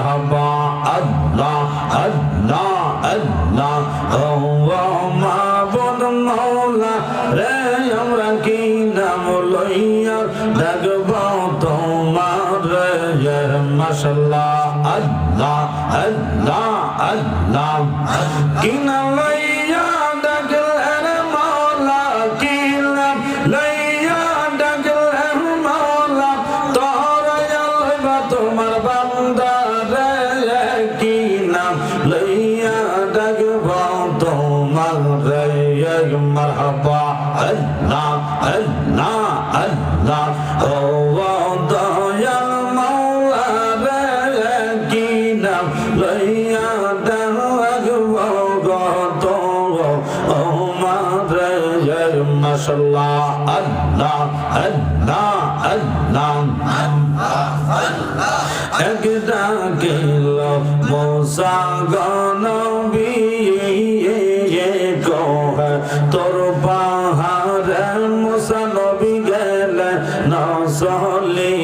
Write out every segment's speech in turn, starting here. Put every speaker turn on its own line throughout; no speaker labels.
মারহাবা আল্লাহ আল্লাহ আল্লাহ ও মাবুদ মৌলা রে আমরা কি নাম লইয়া ডাকব তোমার রে মাশাল্লাহ আল্লাহ আল্লাহ আল্লাহ কি নাম লইয়া লইয়া ডাকব তোমার মারহাবা আল্লাহ আল্লাহ আল্লাহ ও দয়াল মৌলা রে কি নাম লইয়া ডাকব তো ও মারে মাশাল্লাহ আল্লাহ আল্লাহ আল্লাহ এক ডাকে মোসাগন তোর পাহাড় মোসানবি গেলে নসলি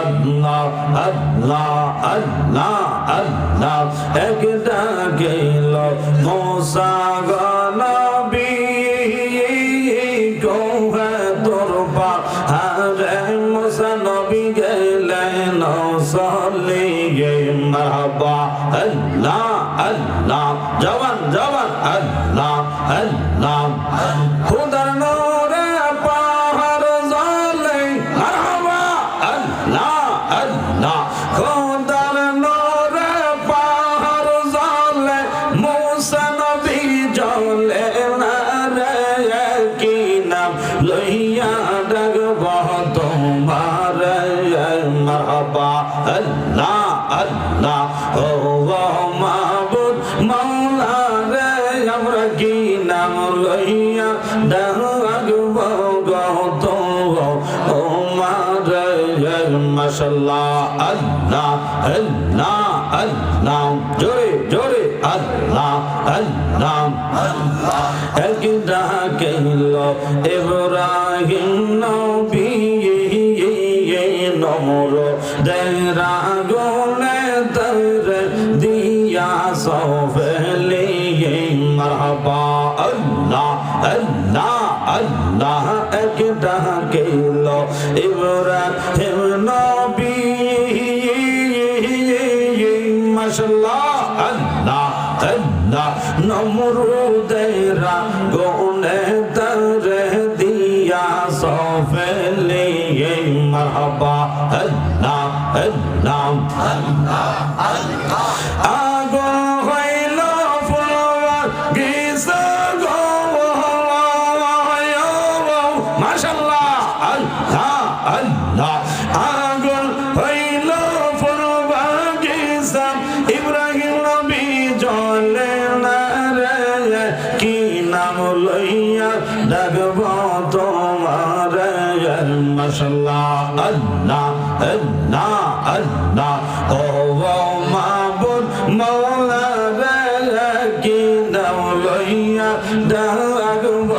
আল্লাহ আল্লাহ আল্লাহ আল্লাহ এক ডাকে মোসাগন আল্লাহ আল্লাহ জবান জবান, আল্লাহ আল্লাহ। খুদার নূরে পাহাড় জ্বলে মারহাবা, আল্লাহ আল্লাহ। খুদার নূরে পাহাড় জ্বলে মুসা নবী জ্বলে না রে কি নাম লইয়া ডাকব তোমার, মারহাবা, আল্লাহ আল্লাহ। ও মাশাল্লাহ আল্লাহ আল্লাহ আল্লাহ, জোরে জোরে, আল্লাহ আল্লাহ আল্লাহ। এক ডাকিল ইব্রাহিম নবী নমর। দেরা গোলে তর দিয়া সফলে মারহাবা। আল্লাহ আল্লাহ আল্লাহ এক ডাকিল ইব্রাহিম নমরুদেরা গোনে তরে দিয়া সফলে মারহাবা। আল্লাহ আল্লাহ আগুন দিয়া দেখব তোমার মশলা আল্লাহ আল্লাহ আল্লাহ। ও মাবুদ মৌলা কি দাও লইয়া দেখব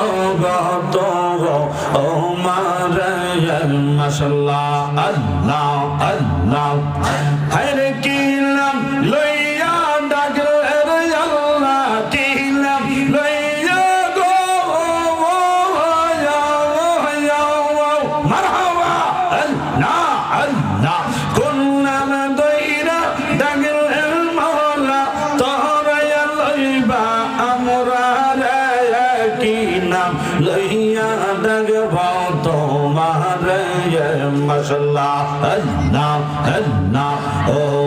তোমার মশলা Allah, Allah, Allah, oh.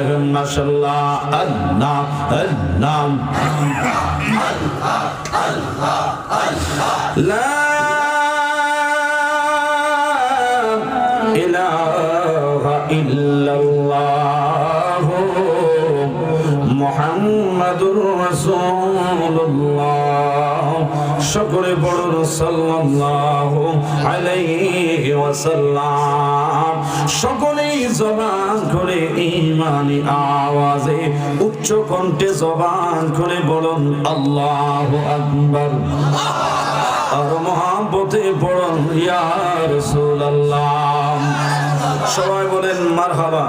اللهم صل الله الله الله الله لا إله إلا الله محمد رسول সকলে পড়ুন সাল্লাল্লাহু আলাইহি ওয়াসাল্লাম। সকলেই জবান করে ঈমানি আওয়াজে, উচ্চ কণ্ঠে জবান করে বলুন, আল্লাহু আকবার। আর মহাব্বতে পড়ুন, ইয়া রাসূলুল্লাহ। সবাই বলেন, মারহাবা।